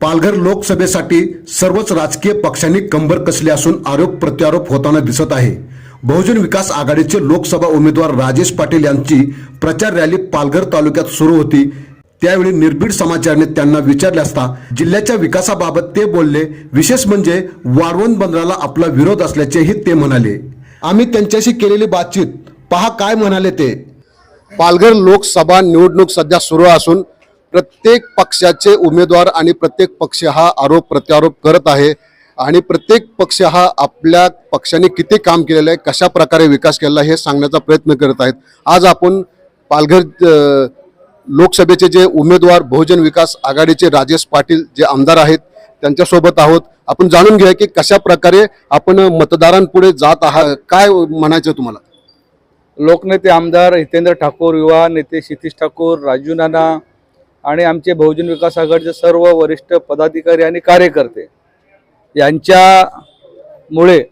पालघर लोकसभेसाठी सर्वच राजकीय पक्षांनी कंबर कसली असून आरोप प्रत्यारोप होताना दिसत आहे. बहुजन विकास आघाडीचे लोकसभा उमेदवार राजेश पाटील यांची प्रचार रॅली पालघर तालुक्यात सुरू होती. त्यावेळी निर्भीड समाचारने त्यांना विचारले असता जिल्ह्याच्या विकासाबाबत ते बोलले विशेष म्हणजे वाढवण बंदराला आपला विरोध असल्याचेही ते म्हणाले. आम्ही त्यांच्याशी केलेली बातचीत पहा काय म्हणाले ते. पालघर लोकसभा निवडणूक सध्या सुरू असून प्रत्येक पक्षाचे उमेदवार आणि प्रत्येक पक्ष हा आरोप प्रत्यारोप करत आहे. आणि प्रत्येक पक्ष हा आपल्या पक्षाने किती काम केलेलं आहे कशा प्रकारे विकास केलेला आहे हे सांगण्याचा प्रयत्न करत आहेत. आज आपण पालघर लोकसभेचे जे उमेदवार बहुजन विकास आघाडीचे राजेश पाटील जे आमदार आहेत त्यांच्यासोबत आहोत. आपण जाणून घेऊया की कशा प्रकारे आपण मतदारांपुढे जात आहात काय म्हणायचं तुम्हाला? लोकनेते आमदार हितेंद्र ठाकूर युवा नेते क्षितिश ठाकूर राजू नाना आणि आमचे बहुजन विकास आघाडीचे सर्व वरिष्ठ पदाधिकारी आणि कार्यकर्ते यांच्यामुळे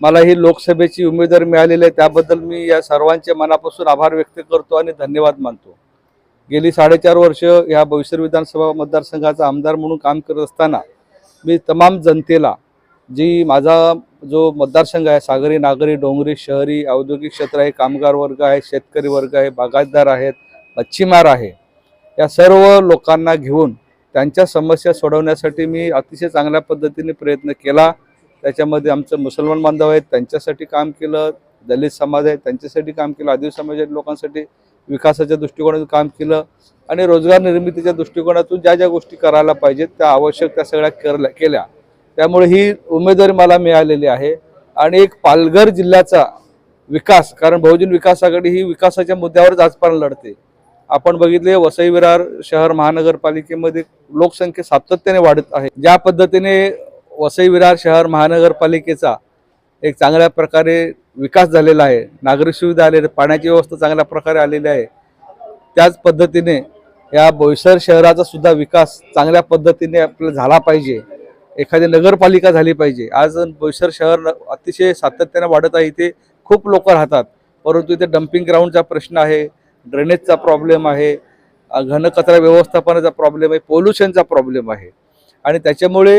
मला ही लोकसभेची उमेदवारी मिळालेली आहे. त्याबद्दल मी या सर्वांचे मनापासून आभार व्यक्त करतो आणि धन्यवाद मानतो. गेली साडेचार वर्ष ह्या भविष्य विधानसभा मतदारसंघाचा आमदार म्हणून काम करत असताना मी तमाम जनतेला जी माझा जो मतदारसंघ आहे सागरी नागरी डोंगरी शहरी औद्योगिक क्षेत्र आहे कामगार वर्ग आहे शेतकरी वर्ग आहे बागायतदार आहेत मच्छीमार आहे या सर्व लोकांना घेऊन त्यांच्या समस्या सोडवण्यासाठी मी अतिशय चांगल्या पद्धतीने प्रयत्न केला. त्याच्यामध्ये आमचं मुसलमान बांधव आहेत त्यांच्यासाठी काम केलं दलित समाज आहे त्यांच्यासाठी काम केलं आदिवासी समाजातील लोकांसाठी विकासाच्या दृष्टिकोनातून काम केलं आणि रोजगार निर्मितीच्या दृष्टिकोनातून ज्या ज्या गोष्टी करायला पाहिजेत त्या आवश्यक त्या सगळ्या करल्या केल्या. त्यामुळे ही उमेदवारी मला मिळालेली आहे आणि एक पालघर जिल्ह्याचा विकास कारण बहुजन विकास आघाडी ही विकासाच्या मुद्द्यावरच आजपर्यंत लढते. आपण बघितले वसई विरार शहर महानगरपालिकेमध्ये लोकसंख्या सातत्याने वाढत आहे. ज्या पद्धतीने वसई विरार शहर महानगरपालिकेचा एक चांगल्या प्रकारे विकास झालेला आहे नागरिक सुविधा आलेली पाण्याची व्यवस्था चांगल्या प्रकारे आलेली आहे त्याच पद्धतीने या बोईसर शहराचा सुद्धा विकास चांगल्या पद्धतीने आपल्याला झाला पाहिजे. एखादी नगरपालिका झाली पाहिजे. आज बोईसर शहर अतिशय सातत्याने वाढत आहे इथे खूप लोक राहतात. परंतु इथे डम्पिंग ग्राउंडचा प्रश्न आहे. ड्रेनेजचा प्रॉब्लेम आहे घनकचरा व्यवस्थापनाचा प्रॉब्लेम आहे पोल्युशनचा प्रॉब्लेम आहे. आणि त्याच्यामुळे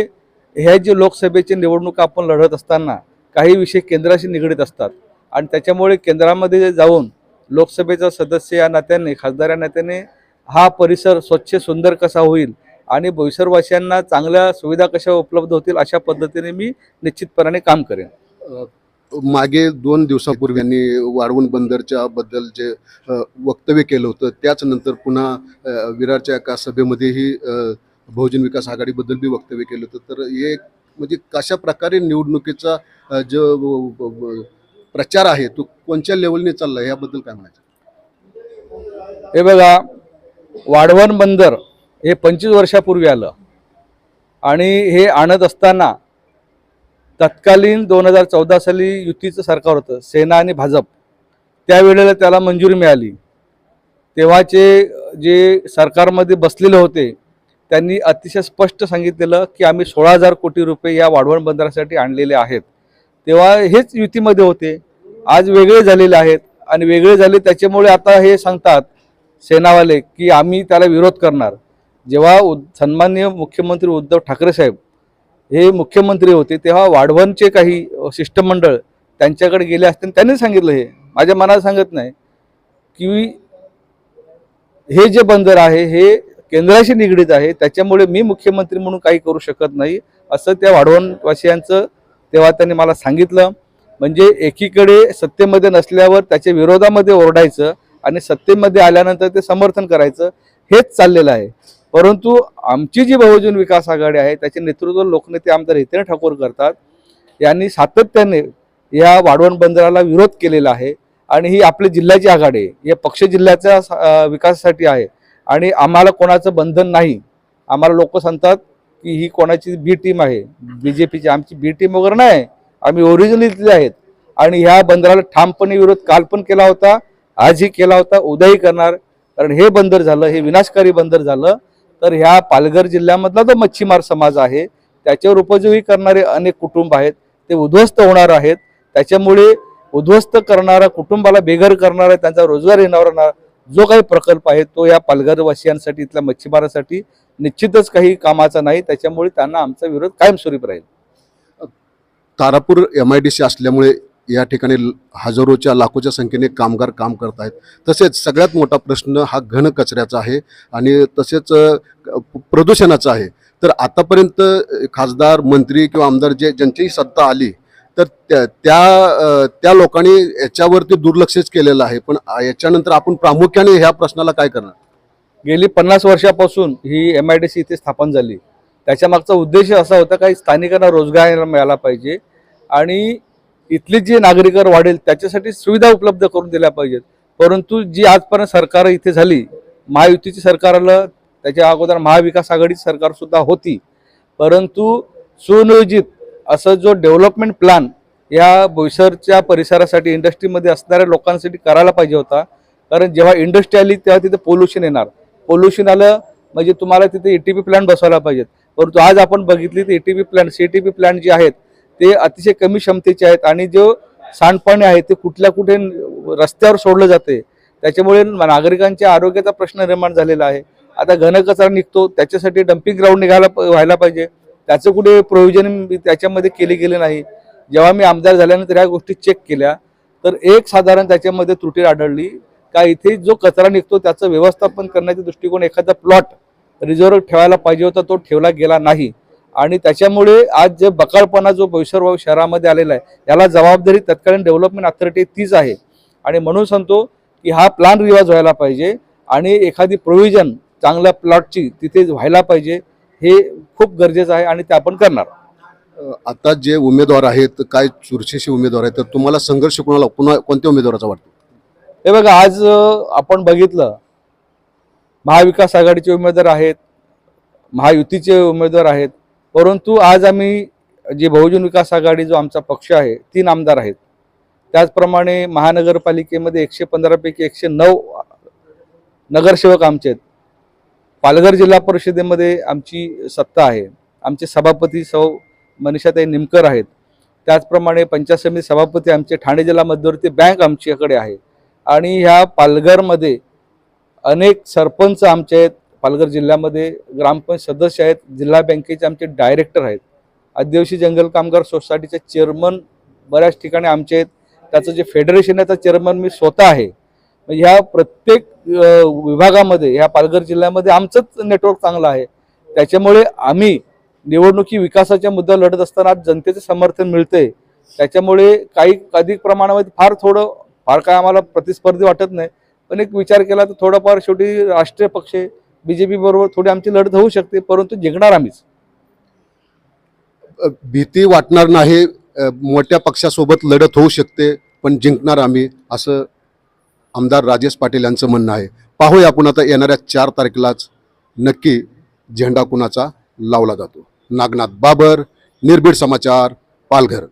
ह्या जे लोकसभेची निवडणूक आपण लढत असताना काही विषय केंद्राशी निगडीत असतात. आणि त्याच्यामुळे केंद्रामध्ये जाऊन लोकसभेचा सदस्य या नात्याने खासदार या नात्याने हा परिसर स्वच्छ सुंदर कसा होईल आणि भविष्यवासियांना चांगल्या सुविधा कशा उपलब्ध होतील अशा पद्धतीने मी निश्चितपणाने काम करेन. मागे दोन दिवसापूर्वी यांनी वाढवण बंदरच्या बद्दल जे वक्तव्य केलं होतं त्याचनंतर पुन्हा विरारच्या एका सभेमध्येही बहुजन विकास आघाडीबद्दल बी वक्तव्य केलं होतं. तर हे म्हणजे कशा प्रकारे निवडणुकीचा जो प्रचार आहे तो कोणत्या लेवलने चालला याबद्दल काय म्हणायचं? हे बघा वाढवण बंदर हे पंचवीस वर्षापूर्वी आलं. आणि हे आणत असताना तत्कालीन दोन हजार चौदा साली युतीचं सरकार होतं सेना आणि भाजप. त्यावेळेला त्याला मंजुरी मिळाली. तेव्हाचे जे सरकारमध्ये बसलेले होते त्यांनी अतिशय स्पष्ट सांगितलेलं की आम्ही सोळा हजार कोटी रुपये या वाढवण बंदरासाठी आणलेले आहेत. तेव्हा हेच युतीमध्ये होते. आज वेगळे झालेले आहेत आणि वेगळे झाले त्याच्यामुळे आता हे सांगतात सेनावाले की आम्ही त्याला विरोध करणार. जेव्हा उद सन्माननीय मुख्यमंत्री उद्धव ठाकरे साहेब हे मुख्यमंत्री होते तेव्हा वाढवणचे काही शिष्टमंडळ त्यांच्याकडे गेले असते आणि त्यांनी सांगितलं हे. माझ्या मनात सांगत नाही की हे जे बंदर आहे हे केंद्राशी निगडीत आहे त्याच्यामुळे मी मुख्यमंत्री म्हणून काही करू शकत नाही असं त्या वाढवणवासियांचं तेव्हा त्यांनी मला सांगितलं. म्हणजे एकीकडे सत्तेमध्ये नसल्यावर त्याच्या विरोधामध्ये ओरडायचं आणि सत्तेमध्ये आल्यानंतर ते समर्थन करायचं हेच चाललेलं आहे. परंतु आमची जी बहुजन विकास आघाडी आहे त्याचे नेतृत्व लोकनेते आमदार हितेन ठाकूर करतात. यांनी सातत्याने या वाढवण बंदराला विरोध केलेला आहे आणि ही आपली जिल्ह्याची आघाडी आहे. या पक्ष जिल्ह्याच्या विकासासाठी आहे. आणि आम्हाला कोणाचं बंधन नाही. आम्हाला लोक सांगतात की ही कोणाची बी टीम आहे. बी जे पीची आमची बी टीम वगैरे नाही. आम्ही ओरिजिनल इथले आहेत. आणि ह्या बंदराला ठामपणे विरोध काल पण केला होता आजही केला होता उद्याही करणार. कारण हे बंदर झालं हे विनाशकारी बंदर झालं. तर ह्या पालघर जिल्ह्यामधला जो मच्छीमार समाज आहे त्याच्यावर उपयोगी करणारे अनेक कुटुंब आहेत ते उद्ध्वस्त होणार आहेत. त्याच्यामुळे उद्ध्वस्त करणारा कुटुंबाला बेघर करणारा त्यांचा रोजगार येणार जो काही प्रकल्प आहे तो या पालघरवासियांसाठी इथल्या मच्छीमारासाठी निश्चितच काही कामाचा नाही. त्याच्यामुळे त्यांना आमचा विरोध कायमस्वरूप राहील. Tarapur M I D C असल्यामुळे या ठिकाणी हजारोच्या लाखोच्या संख्येने कामगार काम करत आहेत. तसेच सगळ्यात मोठा प्रश्न हा घन कचऱ्याचा आहे आणि तसेच प्रदूषणाचा आहे. तर आतापर्यंत खासदार मंत्री किंवा आमदार जे ज्यांचीही सत्ता आली तर त्या त्या त्या लोकांनी याच्यावरती दुर्लक्षच केलेलं आहे. पण याच्यानंतर आपण प्रामुख्याने ह्या प्रश्नाला काय करणार? गेली पन्नास वर्षापासून ही एम आय डी सी इथे स्थापन झाली. त्याच्यामागचा उद्देश असा होता काही स्थानिकांना रोजगार मिळाला पाहिजे. आणि इथली जी नागरिकर वाढेल त्याच्यासाठी सुविधा उपलब्ध करून दिल्या पाहिजेत. परंतु जी आजपर्यंत सरकार इथे झाली महायुतीची सरकार आलं त्याच्या अगोदर महाविकास आघाडी सरकार सुद्धा होती. परंतु सुनियोजित असं जो डेव्हलपमेंट प्लॅन या बोईसरच्या परिसरासाठी इंडस्ट्रीमध्ये असणाऱ्या लोकांसाठी करायला पाहिजे होता. कारण जेव्हा इंडस्ट्री आली तेव्हा तिथे पोल्युशन येणार. पोल्युशन आलं म्हणजे तुम्हाला तिथे ए टी पी प्लॅन बसवायला पाहिजेत. परंतु आज आपण बघितली तर सी टी पी प्लॅन जे आहेत ते अतिशय कमी क्षमतेचे आहेत आणि जो सांडपाणी आहे ते कुठल्या कुठे रस्त्यावर सोडलं जाते त्याच्यामुळे नागरिकांच्या आरोग्याचा प्रश्न निर्माण झालेला आहे. आता घनकचरा निघतो त्याच्यासाठी डम्पिंग ग्राउंड निघायला व्हायला पाहिजे. त्याचं कुठे प्रयोजन त्याच्यामध्ये केले गेले नाही. जेव्हा मी आमदार झाल्यानंतर ह्या गोष्टी चेक केल्या तर एक साधारण त्याच्यामध्ये त्रुटी आढळली. का इथे जो कचरा निघतो त्याचं व्यवस्थापन करण्याचा दृष्टिकोन एखादा प्लॉट रिझर्व्ह ठेवायला पाहिजे होता तो ठेवला गेला नाही. आणि त्याच्यामुळे आज जे बकाळपणा जो बोईसर शहरामध्ये आलेला आहे याला जबाबदारी तत्कालीन डेव्हलपमेंट अथॉरिटी तीच आहे. आणि म्हणून सांगतो की हा प्लान रिवाज व्हायला पाहिजे आणि एखादी प्रोव्हिजन चांगल्या प्लॉटची तिथे व्हायला पाहिजे हे खूप गरजेचं आहे आणि ते आपण करणार आता जे उमेदवार आहेत काय चुरशीचे उमेदवार आहेत तर तुम्हाला संघर्ष कोणाला कोणा कोणत्या उमेदवाराचा वाटतो? हे बघा आज आपण बघितलं महाविकास आघाडीचे उमेदवार आहेत महायुतीचे उमेदवार आहेत परंतु आज आम्ही जे बहुजन विकास आघाडी जो आमचा पक्ष आहे तीन आमदार आहेत. त्याचप्रमाणे महानगरपालिकेमध्ये एकशे पंधरापैकी एकशे नऊ नगरसेवक आमचे आहेत. पालघर जिल्हा परिषदेमध्ये आमची सत्ता आहे. आमचे सभापती सौ मनीषाताई निमकर आहेत. त्याचप्रमाणे पंचायत समिती सभापती आमचे ठाणे जिल्हा मध्यवर्ती बँक आमच्याकडे आहे. आणि ह्या पालघरमध्ये अनेक सरपंच आमचे आहेत. पालघर जिल्ह्यामध्ये ग्रामपंचायत सदस्य आहेत जिल्हा बँकेचे आमचे डायरेक्टर आहेत. आदिवासी जंगल कामगार सोसायटीचे चेअरमन बऱ्याच ठिकाणी आमचे आहेत. त्याचं जे फेडरेशन आहे त्या चेअरमन मी स्वतः आहे. म्हणजे ह्या प्रत्येक विभागामध्ये ह्या पालघर जिल्ह्यामध्ये आमचंच नेटवर्क चांगलं आहे. त्याच्यामुळे आम्ही निवडणुकी विकासाच्या मुद्द्यावर लढत असताना आज जनतेचं समर्थन मिळते त्याच्यामुळे काही अधिक प्रमाणामध्ये फार थोडं फार काय आम्हाला प्रतिस्पर्धी वाटत नाही. पण एक विचार केला तर थोडंफार शेवटी राष्ट्रीय पक्ष बीजेपी बरोबर थोडी आमची लढत होऊ शकते परंतु जिंकणार आम्हीच. भीती वाटणार नाही मोठ्या पक्षासोबत लढत होऊ शकते पण जिंकणार आम्ही असं आमदार राजेश पाटील यांचं म्हणणं आहे. पाहूया आपण आता येणाऱ्या चार तारखेलाच नक्की झेंडा कुणाचा लावला जातो. नागनाथ बाबर निर्भीड समाचार पालघर.